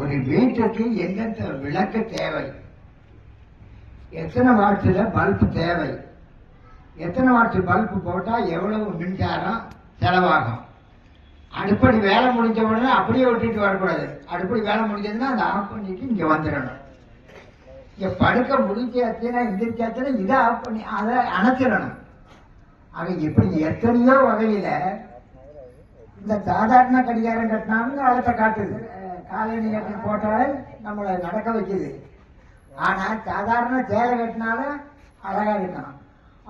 ஒரு வீட்டுக்கு எந்தெந்த விளக்கு தேவை? எத்தனை வாட்ஸில் பல்பு தேவை? எத்தனை வாட்ஸ் பல்பு போட்டால் எவ்வளவு மின்சாரம் செலவாகும்? அடுப்படி வேலை முடிஞ்ச உடனே அப்படியே விட்டுட்டு வரக்கூடாது. அடுப்படி வேலை முடிஞ்சதுன்னா அதை ஆஃப் பண்ணிட்டு இங்கே வந்துடணும். இங்கே படுக்க முடிஞ்சாச்சுன்னா எந்திரிச்சாச்சுன்னா இதை ஆஃப் பண்ணி அதை அணைச்சிடணும். ஆக இப்படி எத்தனையோ வகையில் இந்த சாதாரண கடிகாரம் கட்டினாலும் அழத்தை காட்டுது. காலணி கட்டி போட்டாலே நம்மளை நடக்க வைக்குது. ஆனா சாதாரண சேலை கட்டினாலும் அழகா இருக்கும்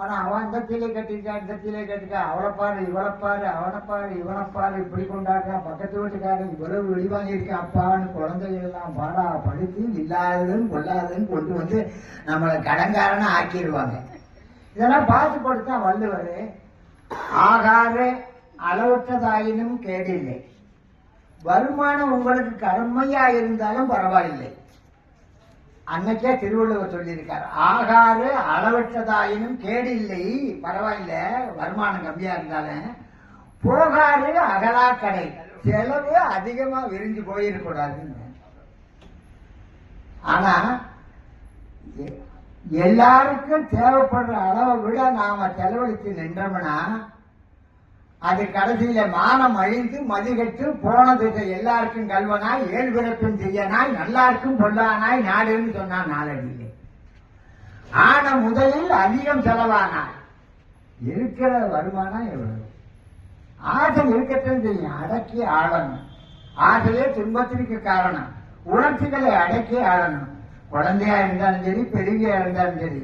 ஆனா அவன் இந்த தீலை கட்டிருக்கா இந்த தீலை கட்டிருக்கா அவளை பாரு இவளை பாரு அவனை பாரு இவனை பாரு இப்படி கொண்டாடுறான் பக்கத்து வீட்டுக்காரன் இவ்வளவு வெடிவாங்கிருக்கான் அப்பான்னு குழந்தைகள் எல்லாம் பாடா படுத்தி இல்லாததுன்னு கொள்ளாததுன்னு கொண்டு வந்து நம்மளை கடங்காரனா ஆக்கிடுவாங்க. இதெல்லாம் பார்த்து கொடுத்தா வள்ளுவர் ஆகார அளவற்றதாயினும் கேடில்லை. வருமானம் உங்களுக்கு கடமையா இருந்தாலும் பரவாயில்லை. அன்னைக்கே திருவள்ளுவர் சொல்லியிருக்கார் ஆகாறு அளவற்றதாயினும் இல்லை பரவாயில்ல வருமானம் கம்மியா இருந்தாலும். போகாறு கடை. செலவு அதிகமா விரிஞ்சு போயிருக்கூடாதுன்னு ஆனா எல்லாருக்கும் தேவைப்படுற அளவை விட நாம செலவழித்து நின்றோம்னா அது கடைசியில மானம் அழிந்து மதிகட்டு போன திசை எல்லாருக்கும் கல்வனாய் ஏழு செய்யனாய் நல்லாருக்கும் பொல்லானாய் நாடுன்னு சொன்னான் நாளடியிலே ஆன முதலில் அதிகம் செலவானாய். இருக்கிற வருமானம் எவ்வளவு? ஆசை இருக்கட்டும் செய்யும் அடக்கி ஆளணும். ஆசையே துன்பத்திற்கு காரணம். உணர்ச்சிகளை அடக்கி ஆளணும். குழந்தையா இருந்தாலும் சரி பெரியவா இருந்தாலும் சரி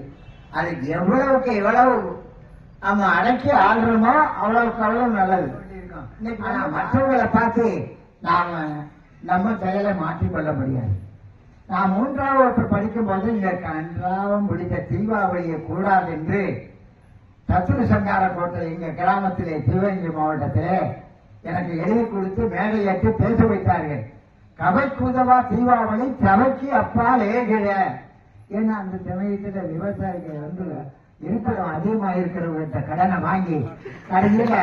அது எவ்வளவுக்கு எவ்வளவு நம்ம அடக்கி ஆடுறோமோ அவ்வளவுக்கு அவ்வளவு நல்லது. ஆனா மற்றவங்களை பார்த்து நாம நம்ம செயலை மாற்றிக்கொள்ள முடியாது. நான் மூன்றாம் வகுப்பு படிக்கும்போது இந்த கன்றாவும் பிடித்த தீபாவளியை கூடாது என்று தத்துவ சங்கார கோட்டை எங்க கிராமத்திலே சிவகங்கை மாவட்டத்திலே எனக்கு எழுதி கொடுத்து மேடையேற்று பேச வைத்தார்கள். கவைக்கு உதவா தீபாவளி சபைக்கு அப்பால் ஏகிற ஏன்னா அந்த சமயத்துல விவசாயிகள் வந்து இருக்கிறோம் அதிகமா இருக்கிறவங்கிட்ட கடனை வாங்கி கடைசியில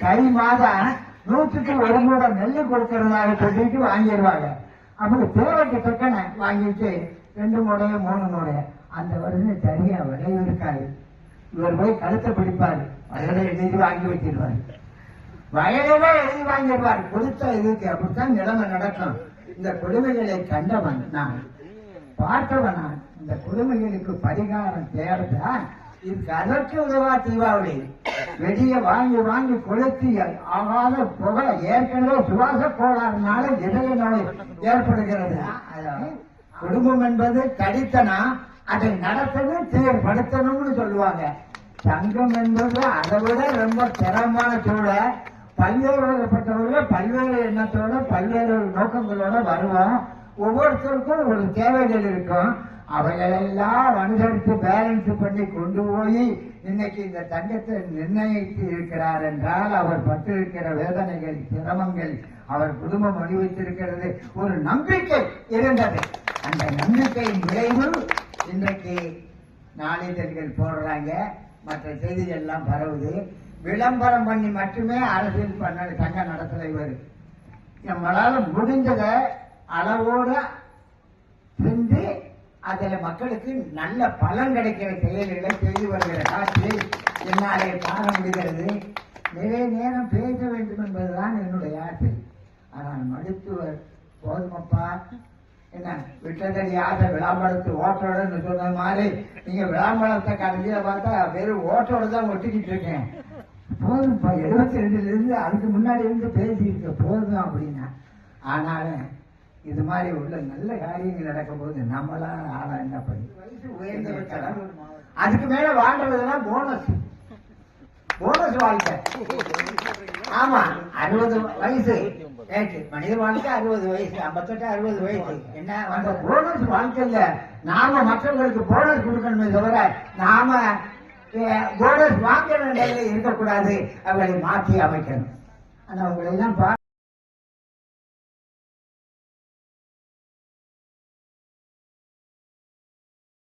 கை மாதம் நூற்றுக்கு ஒரு மூடம் நெல்லு கொடுக்கறதாக சொல்லிட்டு வாங்கிடுவாங்க. அப்படி தேவைக்கு தக்கன வாங்கிட்டு ரெண்டு மூடையோ மூணு மூடையோ அந்த வருஷம் சரியா விளைவு இருக்காது இவர் போய் கழுத்தை பிடிப்பாரு. வயலை எழுதி வாங்கி வச்சிருவாரு. வயலிலே எழுதி வாங்கிடுவார். கொடுத்த இதுக்கு அப்படித்தான் நிலைமை நடக்கும். இந்த கொடுமைகளை கண்டவன் நான். பார்த்தவன் நான் இந்த கொடுமைகளுக்கு பரிகாரம் தேவைதான் இதுக்கு அதற்கு உதவா தீபாவளி. வெளியே வாங்கி வாங்கி கொளுத்தி ஆகாத புகை ஏற்கனவே சுவாச கோளாறுனால இதய நோய் ஏற்படுகிறது. அதாவது குடும்பம் என்பது தடித்தனா அதை நடத்தணும் தீர்படுத்தணும்னு சொல்லுவாங்க. சங்கம் என்பது அதை விட ரொம்ப சிரமமான சூழல் பல்வேறு பல்வேறு எண்ணத்தோட பல்வேறு நோக்கங்களோட வருவோம். ஒவ்வொருத்தருக்கும் ஒரு தேவைகள் இருக்கும். அவைகளெல்லாம் அனுசரித்து பேலன்ஸ் பண்ணி கொண்டு போய் இன்னைக்கு இந்த தங்கத்தை நிர்ணயித்து இருக்கிறார் என்றால் அவர் பட்டிருக்கிற வேதனைகள் சிரமங்கள் அவர் குடும்பம் அனுபவித்திருக்கிறது ஒரு நம்பிக்கை இருந்தது. அந்த நம்பிக்கையின் விளைவு இன்றைக்கு நாளிதழ்கள் போடுறாங்க. மற்ற செய்திகள் எல்லாம் பரவுது. விளம்பரம் பண்ணி மட்டுமே அரசியல் பண்ண சங்கம் நடத்தலை இவர் நம்மளால முடிஞ்சதை அளவோட அதில் மக்களுக்கு நல்ல பலன் கிடைக்கிற செயல்களை செய்து வருகிற காட்சி என்னாலே காண முடிகிறது. நிறைய நேரம் பேச வேண்டும் என்பதுதான் என்னுடைய ஆசை. ஆனால் மருத்துவர் போதுமப்பா என்ன விட்டதடி ஆசை விளம்பரத்து ஓட்டோடன்னு சொன்ன மாதிரி நீங்க விளம்பரத்தை கடைசியில் பார்த்தா வெறும் ஓட்டோட தான் ஒட்டிக்கிட்டு இருக்கேன். போதும்ப்பா எழுபத்தி ரெண்டுல இருந்து அதுக்கு முன்னாடி இருந்து பேசியிருக்க போதும் அப்படின்னா ஆனாலும் இது மாதிரி உள்ள நல்ல காரியங்கள் நடக்கும்போது நம்மளாம் ஆளா என்ன பண்ணி? உயர்ந்தவர்கள் அதுக்கு மேல வாழ்றதெல்லாம் போனஸ் போனஸ் வாழ்க்கை. ஆமா அறுபது வயசு. ரைட்டு மனித வாழ்க்கை அறுபது வயசு ஐம்பத்தெட்டு அறுபது வயசு. என்ன அந்த போனஸ் வாழ்க்கையில நாம மற்றவங்களுக்கு போனஸ் கொடுக்கணுமே தவிர நாம போனஸ் வாங்குற நிலையில இருக்கக்கூடாது. அவங்களை மாற்றி அமைக்கணும். ஆனா பா